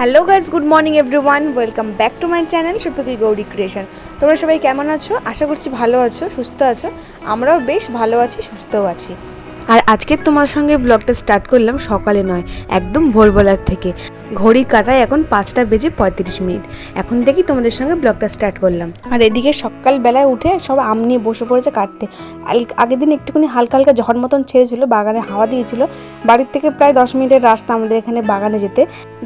Hello guys good morning everyone welcome back to my channel সুপিকল Gauri creation তোমরা সবাই কেমন আছো? আশা করছি ভালো আছো, সুস্থ আছো। আমরাও বেশ ভালো আছি, সুস্থও আছি। আর আজকে তোমার সঙ্গে ব্লগটা স্টার্ট করলাম সকালে নয়, একদম ভোরবেলার থেকে। ঘড়ি কাটায় এখন পাঁচটা বেজে পঁয়ত্রিশ মিনিট। এখন থেকেই তোমাদের সঙ্গে ব্লগটা স্টার্ট করলাম। আর এদিকে সকালবেলায় উঠে সব আম নিয়ে বসে পড়েছে কাটতে। আগের দিন একটুখানি হালকা হালকা ঝড় মতন ছেড়েছিল, বাগানে হাওয়া দিয়েছিল। বাড়ির থেকে প্রায় দশ মিনিটের রাস্তা আমাদের এখানে বাগানে যেতে।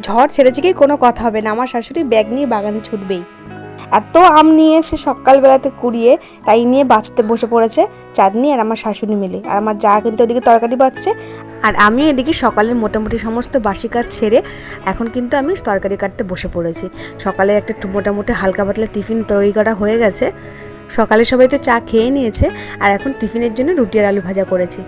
ঝড় ছেড়েছে কি কোনো কথা হবে না। আমার শাশুড়ি ব্যাগ নিয়ে বাগানে ছুটবেই। এত আম নিয়ে এসে সকালবেলাতে কুড়িয়ে তাই নিয়ে বাঁচতে বসে পড়েছে চাঁদনি আর আমার শাশুড়ি মিলে। আর আমার যা কিন্তু ওদিকে তরকারি বাঁচছে। আর আমিও এদিকে সকালের মোটামুটি সমস্ত বাসি কাজ ছেড়ে এখন কিন্তু আমি তরকারি কাটতে বসে পড়েছি। সকালে একটা মোটামুটি হালকা পাতলা টিফিন তৈরি করা হয়ে গেছে। সকালে সবাই তো চা খেয়ে নিয়েছে। আর এখন টিফিনের জন্য রুটি আর আলু ভাজা করেছি।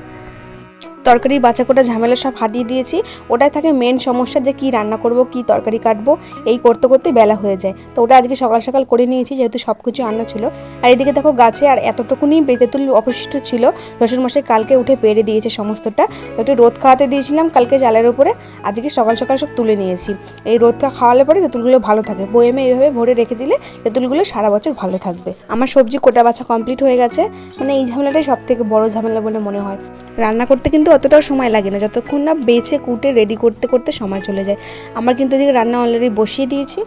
তরকারি বাঁচা কোটা ঝামেলা সব হারিয়ে দিয়েছি। ওটাই থাকে মেন সমস্যা যে কি রান্না করব, কি তরকারি কাটবো, এই করতে করতে বেলা হয়ে যায়। তো ওটা আজকে সকাল সকাল করে নিয়েছি যেহেতু সব কিছু আনা ছিল। আর এদিকে দেখো গাছে আর এতটুকুনি বেতেতুল অবশিষ্ট ছিল। শ্বশুরমশাই কালকে উঠে পেরে দিয়েছে সমস্তটা। তো একটু রোদ খাওয়াতে দিয়েছিলাম কালকে জালের উপরে। আজকে সকাল সকাল সব তুলে নিয়েছি। এই রোদটা খাওয়ালে পরে তেঁতুলগুলো ভালো থাকে। বয়েমে এইভাবে ভরে রেখে দিলে তেঁতুলগুলো সারা বছর ভালো থাকবে। আমার সবজি কোটা বাছা কমপ্লিট হয়ে গেছে। মানে এই ঝামেলাটাই সব থেকে বড় ঝামেলা বলে মনে হয়। রান্না করতে কিন্তু অতটাও সময় লাগে না। যতক্ষণ না বেছে কুটে রেডি করতে করতে সময় চলে যায়। আমার কিন্তু এদিকে রান্না অলরেডি বসিয়ে দিয়েছি।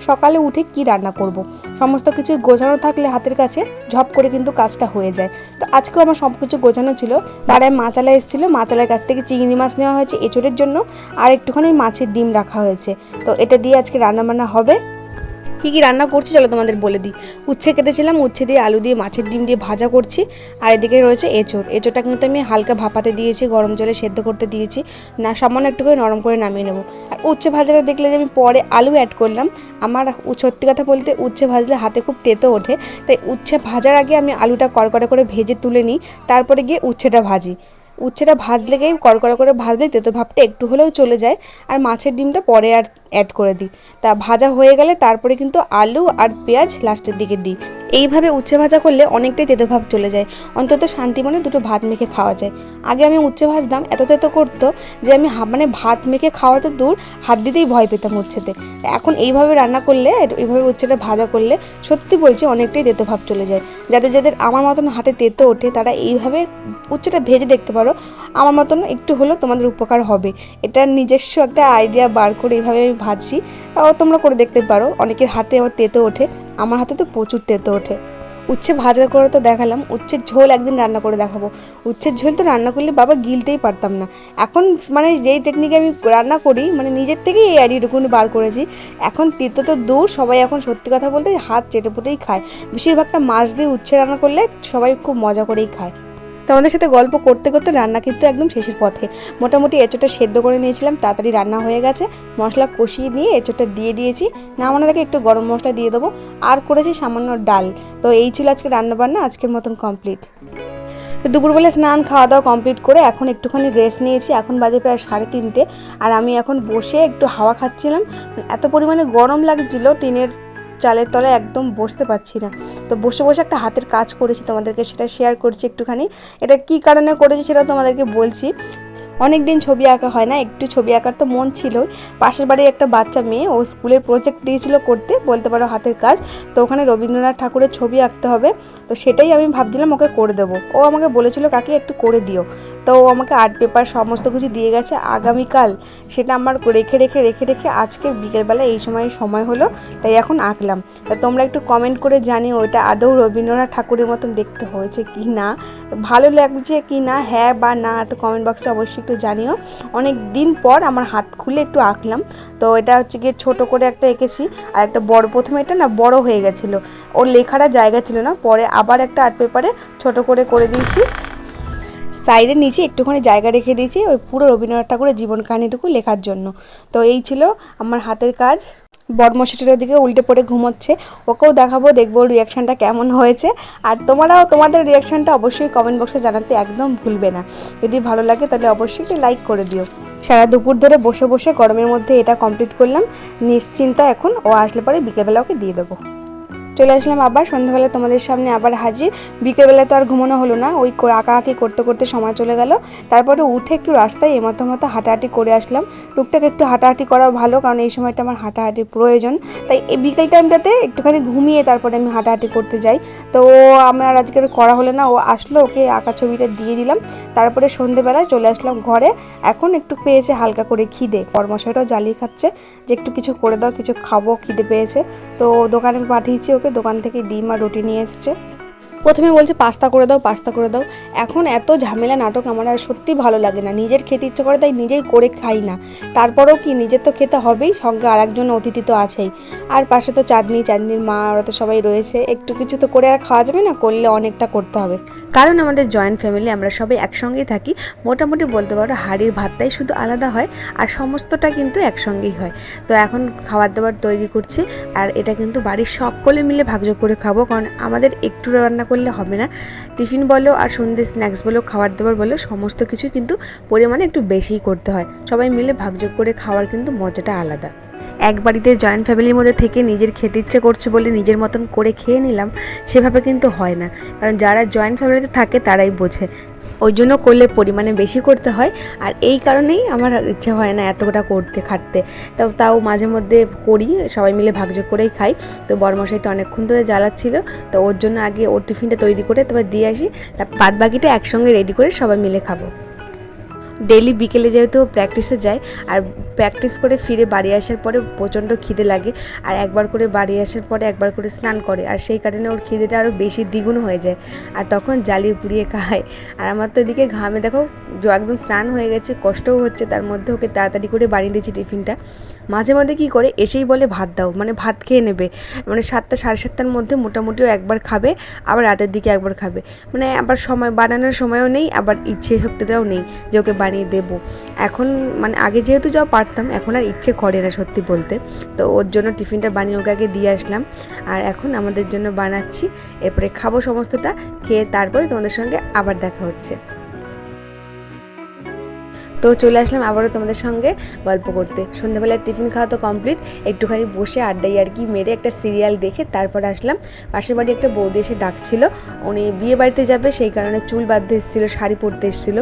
সকালে উঠে কি রান্না করব। সমস্ত কিছু গোছানো থাকলে হাতের কাছে ঝপ করে কিন্তু কাজটা হয়ে যায়। তো আজকেও আমার সব কিছু গোছানো ছিল। পাড়ায় মাচালা এসেছিল। মাচালার কাছ থেকে চিংড়ি মাছ নেওয়া হয়েছে এঁচড়ের জন্য। আর একটুখানি মাছের ডিম রাখা হয়েছে। তো এটা দিয়ে আজকে রান্নাবান্না হবে। কী কী রান্না করছি চলো তোমাদের বলে দিই। উচ্ছে কেটেছিলাম, উচ্ছে দিয়ে আলু দিয়ে, মাছের ডিম দিয়ে ভাজা করছি। আর এদিকে রয়েছে এঁচড়। এঁচড়টা কিন্তু আমি হালকা ভাপাতে দিয়েছি, গরম জলে সেদ্ধ করতে দিয়েছি। না, সামান্য একটু করে নরম করে নামিয়ে নেব। আর উচ্ছে ভাজাটা দেখলে যে আমি পরে আলু অ্যাড করলাম। আমার সত্যি কথা বলতে উচ্ছে ভাজলে হাতে খুব তেতো ওঠে। তাই উচ্ছে ভাজার আগে আমি আলুটা কড়কড়া করে ভেজে তুলে নিই, তারপরে গিয়ে উচ্ছেটা ভাজি। উচ্ছেটা ভাজলে গিয়ে কড়কড়া করে ভাজলে তেতো ভাবটা একটু হলেও চলে যায়। আর মাছের ডিমটা পরে আর অ্যাড করে দিই। তা ভাজা হয়ে গেলে তারপরে কিন্তু আলু আর পেঁয়াজ লাস্টের দিকে দিই। এইভাবে উচ্ছে ভাজা করলে অনেকটাই তেতো ভাব চলে যায়। অন্তত শান্তি মনে দুটো ভাত মেখে খাওয়া যায়। আগে আমি উচ্ছে ভাজতাম, এত তেতো করতো যে আমি মানে ভাত মেখে খাওয়াতে দূর হাত দিতেই ভয় পেতাম উচ্ছেতে। এখন এইভাবে রান্না করলে, এইভাবে উচ্ছেটা ভাজা করলে সত্যি বলছি অনেকটাই তেতো ভাব চলে যায়। যাদের যাদের আমার মতন হাতে তেতো ওঠে, তারা এইভাবে উচ্ছেটা ভেজে দেখতে পারো। আমার মতন একটু হলেও তোমাদের উপকার হবে। এটা নিজস্ব একটা আইডিয়া বার করে এইভাবে তাও তোমরা করে দেখতে পারো। অনেকের হাতে আবার তেতো ওঠে, আমার হাতে তো প্রচুর তেতো ওঠে। উচ্ছে ভাজা করে তো দেখালাম, উচ্ছের ঝোল একদিন রান্না করে দেখাবো। উচ্ছের ঝোল তো রান্না করলে বাবা গিলতেই পারতাম না। এখন মানে যেই টেকনিকে আমি রান্না করি মানে নিজের থেকেই এই আইডিয়াটুকুনি বার করেছি। এখন তিতো তো দূর, সবাই এখন সত্যি কথা বলতে হাত চেটে পুটেই খায়। বেশিরভাগটা মাছ দিয়ে উচ্ছে রান্না করলে সবাই খুব মজা করেই খায়। তোমাদের সাথে গল্প করতে করতে রান্না কিন্তু একদম শেষের পথে। মোটামুটি এঁচোটা সেদ্ধ করে নিয়েছিলাম, তাড়াতাড়ি রান্না হয়ে গেছে। মশলা কষিয়ে নিয়ে এঁচোটা দিয়ে দিয়েছি। নামানোর আগে একটু গরম মশলা দিয়ে দেবো। আর করেছি সামান্য ডাল। তো এই ছিল আজকে রান্নাবান্না আজকের মতন কমপ্লিট তো দুপুরবেলা স্নান, খাওয়া দাওয়া কমপ্লিট করে এখন একটুখানি রেস্ট নিয়েছি। এখন বাজে প্রায় সাড়ে তিনটে। আর আমি এখন বসে একটু হাওয়া খাচ্ছিলাম। এত পরিমাণে গরম লাগছিল, টিনের চালের তলায় একদম বসতে পারছি না। তো বসে বসে একটা হাতের কাজ করেছি তোমাদেরকে, সেটা শেয়ার করছি একটুখানি। এটা কি কারণে করেছি সেটা তোমাদেরকে বলছি। অনেক দিন ছবি আঁকা হয় না, একটু ছবি আঁকার তো মন ছিলই। পাশের বাড়ির একটা বাচ্চা মেয়ে, ও স্কুলের প্রজেক্ট দিয়েছিল করতে, বলতে পারো হাতের কাজ। তো ওখানে রবীন্দ্রনাথ ঠাকুরের ছবি আঁকতে হবে। তো সেটাই আমি ভাবছিলাম ওকে করে দেবো। ও আমাকে বলেছিল, কাকে, একটু করে দিও। তো ও আমাকে আর্ট পেপার সমস্ত কিছু দিয়ে গেছে। আগামীকাল সেটা আমার রেখে রেখে রেখে রেখে আজকে বিকেলবেলা এই সময় সময় হলো, তাই এখন আঁকলাম। তা তোমরা একটু কমেন্ট করে জানিও ওটা আদৌ রবীন্দ্রনাথ ঠাকুরের মতন দেখতে হয়েছে কি না ভালো লাগছে কি না হ্যাঁ বা না? তো কমেন্ট বক্সে অবশ্যই একটু জানিও। অনেক দিন পর আমার হাত খুলে একটু আঁকলাম। তো এটা হচ্ছে গিয়ে ছোটো করে একটা এঁকেছি। আর একটা বড়, প্রথমে এটা না বড় হয়ে গেছিল। ওর লেখাটা জায়গা ছিল না। পরে আবার একটা আর্ট পেপারে ছোট করে করে দিয়েছি। সাইডের নিচে একটুখানি জায়গা রেখে দিয়েছি ওই পুরো রবীন্দ্রনাথ ঠাকুরের জীবন কাহিনীটুকু লেখার জন্য। তো এই ছিল আমার হাতের কাজ। বর্মশাটির দিকে উল্টে পড়ে ঘুমোচ্ছে। ওকেও দেখাবো, দেখব রিয়াকশানটা কেমন হয়েছে। আর তোমরাও তোমাদের রিয়াকশানটা অবশ্যই কমেন্ট বক্সে জানাতে একদম ভুলবে না। যদি ভালো লাগে তাহলে অবশ্যই লাইক করে দিও। সারা দুপুর ধরে বসে বসে গরমের মধ্যে এটা কমপ্লিট করলাম। নিশ্চিন্তা এখন ও আসলে পরে বিকেলবেলা ওকে দিয়ে দেবো। চলে আসলাম আবার। সন্ধ্যাবেলা তোমাদের সামনে আবার হাজির। বিকেলবেলা তো আর ঘুমানো হলো না। ওই আঁকাআঁকি করতে করতে সময় চলে গেল। তারপরে উঠে একটু রাস্তায় এমতো মতো হাঁটাহাঁটি করে আসলাম। টুকটাক একটু হাঁটাহাঁটি করা ভালো, কারণ এই সময়টা আমার হাঁটাহাঁটির প্রয়োজন। তাই এই বিকেল টাইমটাতে একটুখানি ঘুমিয়ে তারপরে আমি হাঁটাহাঁটি করতে যাই। তো আমার আজকে করা হলো না। ও আসলো, ওকে আঁকা ছবিটা দিয়ে দিলাম। তারপরে সন্ধেবেলায় চলে আসলাম ঘরে। এখন একটু পেয়েছে হালকা করে খিদে। পরমশাইটাও জ্বালিয়ে খাচ্ছে যে একটু কিছু করে দাও, কিছু খাব, খিদে পেয়েছে। তো দোকানে পাঠিয়েছি দোকান থেকে ডিম আর রুটি নিয়ে এসছে। প্রথমে বলছে, পাস্তা করে দাও, পাস্তা করে দাও। এখন এত ঝামেলা নাটক আমার আর সত্যি ভালো লাগে না। নিজের খেতে ইচ্ছে করে, তাই নিজেই করে খাই না। তারপরেও কি, নিজের তো খেতে হবেই, সঙ্গে আর একজন অতিথি তো আছেই। আর পাশে তো চাঁদনি, চাঁদনির মা, ওরা তো সবাই রয়েছে। একটু কিছু তো করে আর খাওয়া যাবে না, করলে অনেকটা করতে হবে। কারণ আমাদের জয়েন্ট ফ্যামিলি, আমরা সবাই একসঙ্গেই থাকি। মোটামুটি বলতে পারো, হাড়ির ভাতটাই শুধু আলাদা হয়, আর সমস্তটা কিন্তু একসঙ্গেই হয়। তো এখন খাবার দাবার তৈরি করছি, আর এটা কিন্তু বাড়ির সকলে মিলে ভাগযোগ করে খাব, কারণ আমাদের একটু রান্না করলে হবে না। টিফিন বলো আর সন্ধ্যে স্ন্যাক্স বলো, খাবার দাবার বলো, সমস্ত কিছু কিন্তু পরিমাণে একটু বেশিই করতে হয়। সবাই মিলে ভাগযোগ করে খাওয়ার কিন্তু মজাটা আলাদা। এক বাড়িতে জয়েন্ট ফ্যামিলির মধ্যে থেকে নিজের খেতে ইচ্ছে করছে বলে নিজের মতন করে খেয়ে নিলাম, সেভাবে কিন্তু হয় না। কারণ যারা জয়েন্ট ফ্যামিলিতে থাকে তারাই বোঝে। ওই জন্য করলে পরিমাণে বেশি করতে হয়। আর এই কারণেই আমার ইচ্ছে হয় না এতটা করতে, খাটতে। তাও তাও মাঝে মধ্যে করি, সবাই মিলে ভাগযোগ করেই খাই। তো বরমশাইটা অনেকক্ষণ ধরে জ্বালাচ্ছিল। তো ওর জন্য আগে ওর টিফিনটা তৈরি করে তারপর দিয়ে আসি। তার বাদ বাকিটা একসঙ্গে রেডি করে সবাই মিলে খাব। ডেলি বিকেলে যেহেতু প্র্যাকটিসে যায়, আর প্র্যাকটিস করে ফিরে বাড়ি আসার পরে প্রচণ্ড খিদে লাগে, আর একবার করে বাড়ি আসার পরে একবার করে স্নান করে, আর সেই কারণে ওর খিদেটা আরও বেশি দ্বিগুণ হয়ে যায়, আর তখন জ্বালিয়ে পুড়িয়ে খায়। আর আমার তো এদিকে ঘামে, দেখো একদম স্নান হয়ে গেছে, কষ্টও হচ্ছে, তার মধ্যে ওকে তাড়াতাড়ি করে বানিয়ে দিয়েছি টিফিনটা। মাঝে মাঝে কী করে, এসেই বলে ভাত দাও মানে ভাত খেয়ে নেবে মানে সাতটা, সাড়ে সাতটার মধ্যে মোটামুটিও একবার খাবে, আবার রাতের দিকে একবার খাবে মানে আবার সময়, বানানোর সময়ও নেই, আবার ইচ্ছে শক্তিটাও নেই যে ওকে বানিয়ে দেব। এখন মানে আগে যেহেতু যাও পারতাম, এখন আর ইচ্ছে করে না সত্যি বলতে। তো ওর জন্য টিফিনটা বানিয়ে ওকে আগে দিয়ে আসলাম। আর এখন আমাদের জন্য বানাচ্ছি, এরপরে খাব সমস্তটা, খেয়ে তারপরে তোমাদের সঙ্গে আবার দেখা হচ্ছে। তো চলে আসলাম আবারও তোমাদের সঙ্গে গল্প করতে। সন্ধ্যাবেলার টিফিন খাওয়া তো কমপ্লিট একটুখানি বসে আড্ডাই আর কি মেরে একটা সিরিয়াল দেখে তারপর আসলাম। পাশের বাড়ি একটা বৌদি এসে ডাকছিল। উনি বিয়ে বাড়িতে যাবে, সেই কারণে চুল বাঁধতে এসেছিল, শাড়ি পরতে এসেছিল।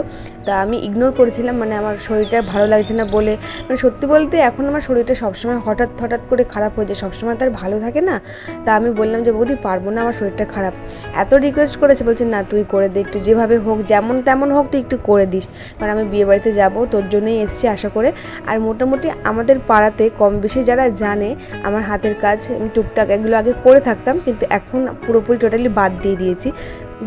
তা আমি ইগনোর করেছিলাম মানে আমার শরীরটা ভালো লাগছে না বলে। মানে সত্যি বলতে এখন আমার শরীরটা সবসময় হঠাৎ হঠাৎ করে খারাপ হয়ে যায়। সবসময় তার ভালো থাকে না। তা আমি বললাম যে, বৌদি, পারব না, আমার শরীরটা খারাপ। এত রিকোয়েস্ট করেছে, বলছে, না, তুই করে দে, একটু যেভাবে হোক, যেমন তেমন হোক, তুই একটু করে দিস। কারণ আমি বিয়ে বাড়িতে যাব তোর জন্যই এসছি আশা করে। আর মোটামুটি আমাদের পাড়াতে কম বেশি যারা জানে, আমার হাতের কাজ আমি টুকটাক এগুলো আগে করে থাকতাম, কিন্তু এখন পুরোপুরি টোটালি বাদ দিয়ে দিয়েছি।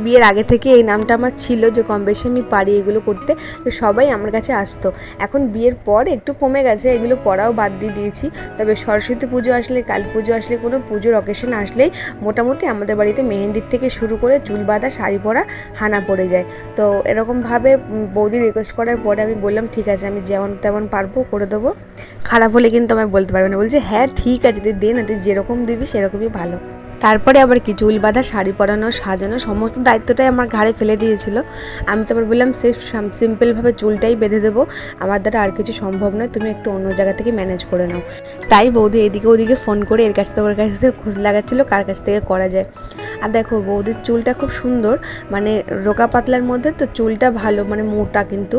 বিয়ের আগে থেকে এই নামটা আমার ছিল যে কম বেশি আমি পারি এগুলো করতে। তো সবাই আমার কাছে আসতো। এখন বিয়ের পর একটু কমে গেছে, এগুলো পড়াও বাদ দিয়ে দিয়েছি। তবে সরস্বতী পুজো আসলে, কালী পুজো আসলে, কোনো পুজোর অকেশন আসলেই মোটামুটি আমাদের বাড়িতে মেহেন্দির থেকে শুরু করে চুল বাঁধা, শাড়ি পরা, হানা পড়ে যায়। তো এরকমভাবে বৌদি রিকোয়েস্ট করার পরে আমি বললাম, ঠিক আছে, আমি যেমন তেমন পারব, করে দেবো। খারাপ হলে কিন্তু আমি বলতে পারব না। বলছে হ্যাঁ ঠিক আছে, তুই দে না, তুই যেরকম দিবি, সেরকমই ভালো। তারপরে আবার কি চুল বাঁধা, শাড়ি পরানো, সাজানো, সমস্ত দায়িত্বটাই আমার ঘাড়ে ফেলে দিয়েছিল। আমি তারপর বললাম সে সিম্পলভাবে চুলটাই বেঁধে দেবো। আমার দ্বারা আর কিছু সম্ভব নয়, তুমি একটু অন্য জায়গা থেকে ম্যানেজ করে নাও। তাই বৌদি এদিকে ওদিকে ফোন করে এর কাছ থেকে ওর কাছ থেকে খোঁজ লাগাচ্ছিলো, কার কাছ থেকে করা যায়। আর দেখো, বৌদির চুলটা খুব সুন্দর মানে রোকা পাতলার মধ্যে তো চুলটা ভালো মানে মোটা কিন্তু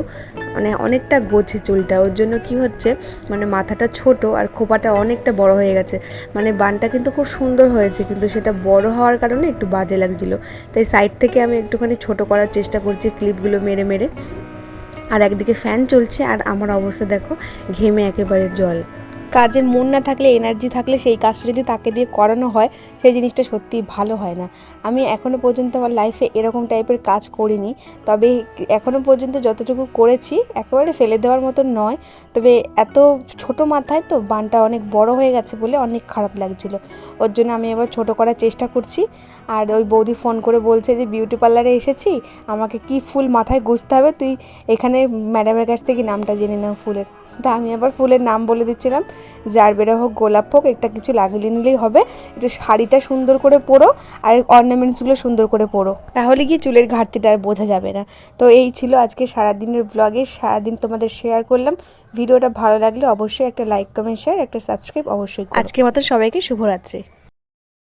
মানে অনেকটা গোছে চুলটা। ওর জন্য কি হচ্ছে মানে মাথাটা ছোট আর খোপাটা অনেকটা বড় হয়ে গেছে। মানে বানটা কিন্তু খুব সুন্দর হয়েছে, কিন্তু সেটা বড় হওয়ার কারণে একটু বাজে লাগছিল। তাই সাইড থেকে আমি একটুখানি ছোট করার চেষ্টা করছি ক্লিপগুলো মেরে মেরে। আর একদিকে ফ্যান চলছে আর আমার অবস্থা দেখো, ঘেমে একেবারে জল। কাজে মন না থাকলে এনার্জি থাকলে সেই কাজটা যদি তাকে দিয়ে করানো হয়, সেই জিনিসটা সত্যিই ভালো হয় না। আমি এখনও পর্যন্ত আমার লাইফে এরকম টাইপের কাজ করিনি। তবে এখনও পর্যন্ত যতটুকু করেছি, একেবারে ফেলে দেওয়ার মতো নয়। তবে এত ছোট মাথায় তো বানটা অনেক বড় হয়ে গেছে বলে অনেক খারাপ লাগছিল। ওর জন্য আমি এবার ছোট করার চেষ্টা করছি। আর ওই বৌদি ফোন করে বলছে যে বিউটি পার্লারে এসেছি, আমাকে কি ফুল মাথায় গুছতে হবে? তুই এখানে ম্যাডামের কাছ থেকে নামটা জেনে নাও ফুলের। তা আমি আবার ফুলের নাম বলে দিচ্ছিলাম। যার বেরা হোক, গোলাপ হোক, একটা কিছু লাগিয়ে নিলেই হবে। একটু শাড়িটা সুন্দর করে পরো আর অর্নামেন্টসগুলো সুন্দর করে পরো। তাহলে কি চুলের ঘাটতিটা আর বোঝা যাবে না। তো এই ছিল আজকে সারাদিনের ব্লগে সারাদিন তোমাদের শেয়ার করলাম। ভিডিওটা ভালো লাগলে অবশ্যই একটা লাইক কমেন্ট শেয়ার একটা সাবস্ক্রাইব অবশ্যই করো। আজকের মতো সবাইকে শুভরাত্রি।